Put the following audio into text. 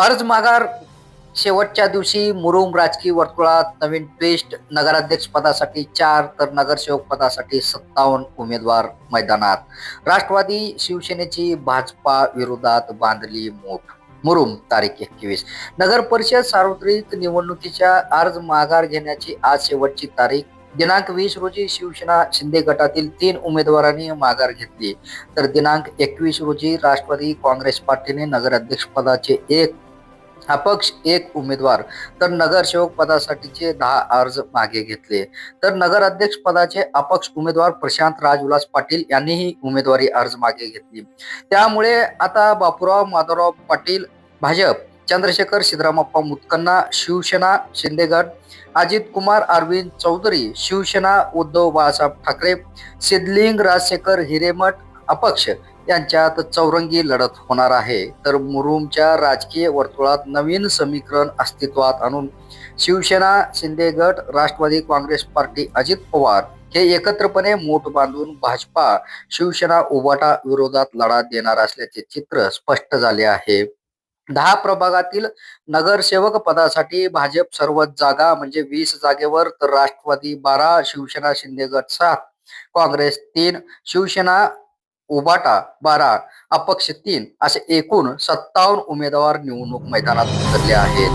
अर्ज माघार. शेवटच्या दिवशी मुरुम राजकीय वर्तुळात नवीन ट्विस्ट नगराध्यक्ष पदासाठी चार तर नगरसेवक पदासाठी सत्तावन्न उमेदवार मैदानात. राष्ट्रवादी शिवसेनेची भाजपा विरोधात बांधली मोठ मुरुम तारीख एकवीस. नगर परिषद सार्वत्रिक निवडणुकीच्या अर्ज माघार घेण्याची आज शेवटची तारीख. दिनांक वीस रोजी शिवसेना शिंदे गटातील तीन उमेदवारांनी माघार घेतली. तर दिनांक एकवीस रोजी राष्ट्रवादी काँग्रेस पार्टीने नगराध्यक्ष पदाचे एक अपक्ष एक उमेदवार. तर नगरसेवक पदासाठीचे दहा अर्ज मागे घेतले. तर नगराध्यक्ष पदाचे अपक्ष उमेदवार प्रशांत राजविलास पाटील यांनीही उमेदवारी अर्ज मागे घेतली. त्यामुळे आता बापूराव माधवराव पाटील भाजप चंद्रशेखर सिद्धरामप्पा मुतकन्ना शिवसेना शिंदेगड अजित कुमार अरविंद चौधरी शिवसेना उद्धव बाळासाहेब ठाकरे सिद्धलिंग राजशेखर हिरेमठ अपक्ष यांच्यात चौरंगी लढत होणार आहे. तर मुरुमच्या राजकीय वर्तुळात नवीन समीकरण अस्तित्वात आणून शिवसेना शिंदे गट राष्ट्रवादी काँग्रेस पार्टी अजित पवार हे एकत्रपणे मोठ बांधून भाजपा शिवसेना उभाटा विरोधात लढा देणार असल्याचे चित्र स्पष्ट झाले आहे. दहा प्रभागातील नगरसेवक पदासाठी भाजप सर्वच जागा म्हणजे वीस जागेवर तर राष्ट्रवादी बारा शिवसेना शिंदे गट सात काँग्रेस तीन शिवसेना उबाटा बारा अपक्ष तीन असे एकूण सत्तावन्न उमेदवार निवडणूक मैदानात उतरले आहेत.